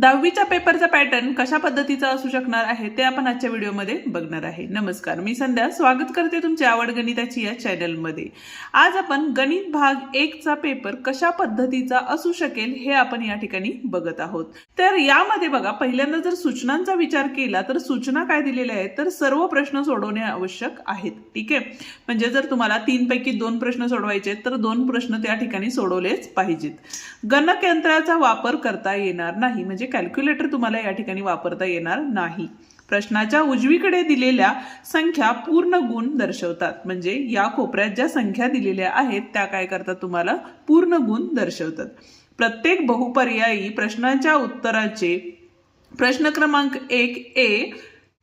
दहावीच्या पेपरचा पॅटर्न कशा पद्धतीचा असू शकणार आहे ते आपण आजच्या व्हिडिओमध्ये बघणार आहे. नमस्कार मी संध्या. स्वागत करते तुमच्या आवड गणिताची या चॅनलमध्ये. आज आपण गणित भाग एकचा पेपर कशा पद्धतीचा असू शकेल हे आपण या ठिकाणी बघत आहोत. तर यामध्ये बघा पहिल्यांदा जर सूचनांचा विचार केला तर सूचना काय दिलेल्या आहेत? तर सर्व प्रश्न सोडवणे आवश्यक आहेत. ठीक आहे? म्हणजे जर तुम्हाला तीनपैकी दोन प्रश्न सोडवायचे तर दोन प्रश्न त्या ठिकाणी सोडवलेच पाहिजेत. गणक यंत्राचा वापर करता येणार नाही. म्हणजे कॅल्क्युलेटर तुम्हाला या ठिकाणी वापरता येणार नाही. प्रश्नाच्या उजवीकडे दिलेल्या संख्या पूर्ण गुण दर्शवतात. म्हणजे या कोपऱ्यात ज्या संख्या दिलेल्या आहेत त्या काय करतात तुम्हाला? पूर्ण गुण दर्शवतात. प्रत्येक बहुपर्यायी प्रश्नाच्या उत्तराचे प्रश्न क्रमांक एक ए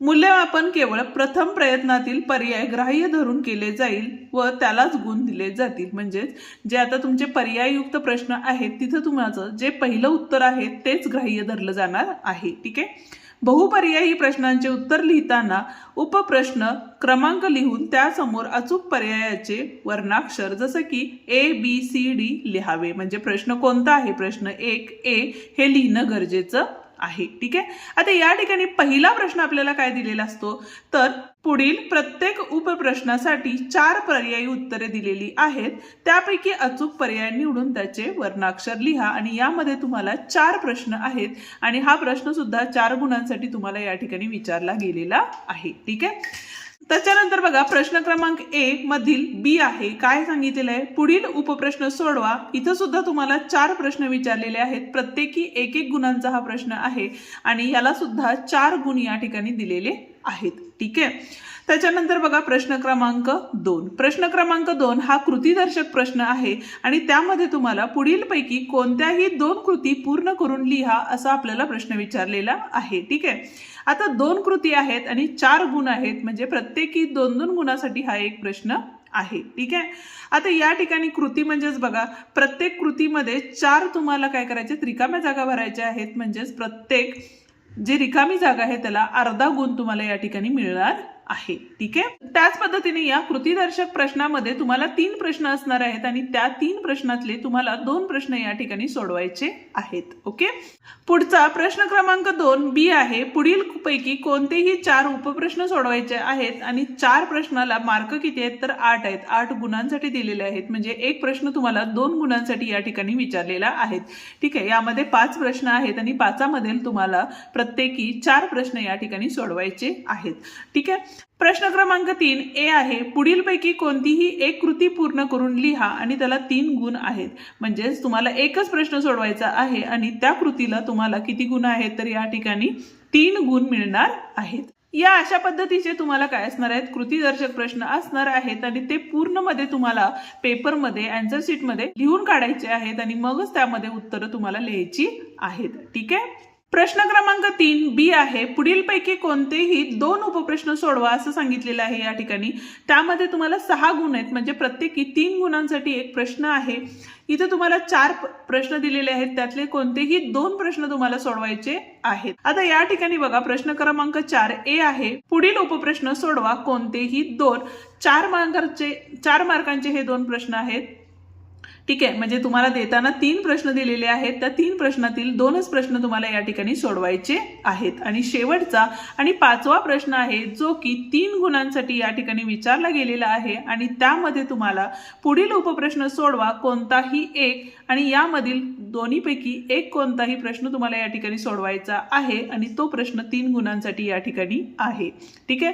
मूल्यमापन केवळ प्रथम प्रयत्नातील पर्याय ग्राह्य धरून केले जाईल व त्यालाच गुण दिले जातील. म्हणजेच जे आता तुमचे पर्याययुक्त प्रश्न आहेत तिथं तुम्हाला जे पहिलं उत्तर आहे तेच ग्राह्य धरलं जाणार आहे. ठीक आहे? बहुपर्यायी प्रश्नांचे उत्तर लिहिताना उपप्रश्न क्रमांक लिहून त्यासमोर अचूक पर्यायाचे वर्णाक्षर जसं की ए बी सी डी लिहावे. म्हणजे प्रश्न कोणता आहे? प्रश्न एक ए हे लिहिणं गरजेचं आहे. ठीक आहे? आता या ठिकाणी पहिला प्रश्न आपल्याला काय दिलेला असतो? तर पुढील प्रत्येक उपप्रश्नासाठी चार पर्यायी उत्तरे दिलेली आहेत. त्यापैकी अचूक पर्याय निवडून त्याचे वर्णाक्षर लिहा आणि यामध्ये तुम्हाला चार प्रश्न आहेत आणि हा प्रश्न सुद्धा चार गुणांसाठी तुम्हाला या ठिकाणी विचारला गेलेला आहे. ठीक आहे? त्याच्यानंतर बघा प्रश्न क्रमांक ए मधील बी आहे. काय सांगितलेलं आहे? पुढील उपप्रश्न सोडवा. इथं सुद्धा तुम्हाला चार प्रश्न विचारलेले आहेत. प्रत्येकी एक एक गुणांचा हा प्रश्न आहे. आणि याला सुद्धा चार गुण या ठिकाणी दिलेले आहेत. ठीक आहे? त्याच्यानंतर बघा प्रश्न क्रमांक दोन. प्रश्न क्रमांक दोन हा कृतीदर्शक प्रश्न आहे आणि त्यामध्ये तुम्हाला पुढीलपैकी कोणत्याही दोन कृती पूर्ण करून लिहा असा आपल्याला प्रश्न विचारलेला आहे. ठीक आहे? आता दोन कृती आहेत आणि चार गुण आहेत. म्हणजे प्रत्येकी दोन दोन गुणासाठी हा एक प्रश्न आहे. ठीक आहे? आता या ठिकाणी कृती म्हणजेच बघा प्रत्येक कृतीमध्ये चार तुम्हाला काय करायचे? रिकाम्या जागा भरायच्या आहेत. म्हणजेच प्रत्येक जी रिकामी जागा आहे त्याला अर्धा गुण तुम्हाला या ठिकाणी मिळणार. आहे. ठीक आहे? त्याच पद्धतीने या कृतीदर्शक प्रश्नामध्ये तुम्हाला तीन प्रश्न असणार आहेत आणि त्या तीन प्रश्नातले तुम्हाला दोन प्रश्न या ठिकाणी सोडवायचे आहेत. ओके? पुढचा प्रश्न क्रमांक दोन बी आहे. पुढील पैकी कोणतेही चार उपप्रश्न सोडवायचे आहेत आणि चार प्रश्नाला मार्क किती आहेत? तर आठ आहेत. आठ गुणांसाठी दिलेले आहेत. म्हणजे एक प्रश्न तुम्हाला दोन गुणांसाठी या ठिकाणी विचारलेला आहे. ठीक आहे? यामध्ये पाच प्रश्न आहेत आणि पाचामधील तुम्हाला प्रत्येकी चार प्रश्न या ठिकाणी सोडवायचे आहेत. ठीक आहे? प्रश्न क्रमांक तीन ए आहे पुढीलपैकी कोणतीही एक कृती पूर्ण करून लिहा आणि त्याला तीन गुण आहेत. म्हणजेच तुम्हाला एकच प्रश्न सोडवायचा आहे आणि त्या कृतीला तुम्हाला किती गुण आहेत तर या ठिकाणी तीन गुण मिळणार आहेत. या अशा पद्धतीचे तुम्हाला काय असणार आहेत? कृतीदर्शक प्रश्न असणार आहेत आणि ते पूर्णमध्ये तुम्हाला पेपरमध्ये अँसर शीटमध्ये लिहून काढायचे आहेत आणि मगच त्यामध्ये उत्तरं तुम्हाला लिहायची आहेत. ठीक आहे? प्रश्न क्रमांक तीन बी आहे. पुढीलपैकी कोणतेही दोन उपप्रश्न सोडवा असं सांगितलेलं आहे या ठिकाणी. त्यामध्ये तुम्हाला सहा गुण आहेत. म्हणजे प्रत्येकी तीन गुणांसाठी एक प्रश्न आहे. इथे तुम्हाला चार प्रश्न दिलेले आहेत. त्यातले कोणतेही दोन प्रश्न तुम्हाला सोडवायचे आहेत. आता या ठिकाणी बघा प्रश्न क्रमांक चार ए आहे. पुढील उपप्रश्न सोडवा कोणतेही दोन. चार मार्कांचे चार मार्कांचे हे दोन प्रश्न आहेत. ठीक आहे म्हणजे तुम्हाला देताना तीन प्रश्न दिलेले आहेत. त्या तीन प्रश्नातील दोनच प्रश्न तुम्हाला या ठिकाणी सोडवायचे आहेत. आणि शेवटचा आणि पाचवा प्रश्न आहे जो की तीन गुणांसाठी या ठिकाणी विचारला गेलेला आहे. आणि त्यामध्ये तुम्हाला पुढील उपप्रश्न सोडवा कोणताही एक आणि यामधील दोन्हीपैकी एक कोणताही प्रश्न तुम्हाला या ठिकाणी सोडवायचा आहे. आणि तो प्रश्न तीन गुणांसाठी या ठिकाणी आहे. ठीक आहे?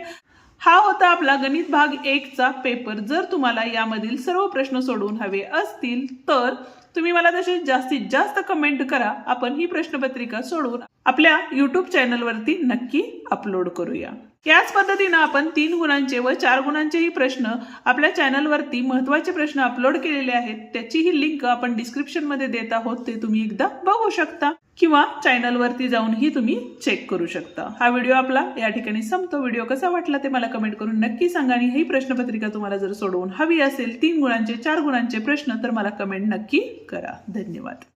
हा होता आपला गणित भाग एकचा पेपर जर तुम्हाला यामधील सर्व प्रश्न सोडवून हवे असतील तर तुम्ही मला तसे जास्तीत जास्त कमेंट करा. आपण ही प्रश्नपत्रिका सोडवून आपल्या युट्यूब चॅनलवरती नक्की अपलोड करूया. याच पद्धतीनं आपण तीन गुणांचे व चार गुणांचेही प्रश्न आपल्या चॅनलवरती महत्त्वाचे प्रश्न अपलोड केलेले आहेत त्याचीही लिंक आपण डिस्क्रिप्शनमध्ये देत आहोत ते तुम्ही एकदा बघू शकता. किंवा चॅनलवरती जाऊनही तुम्ही चेक करू शकता. हा व्हिडिओ आपला या ठिकाणी संपतो. व्हिडिओ कसा वाटला ते मला कमेंट करून नक्की सांगा आणि ही प्रश्नपत्रिका तुम्हाला जर सोडवून हवी असेल तीन गुणांचे चार गुणांचे प्रश्न तर मला कमेंट नक्की करा. धन्यवाद.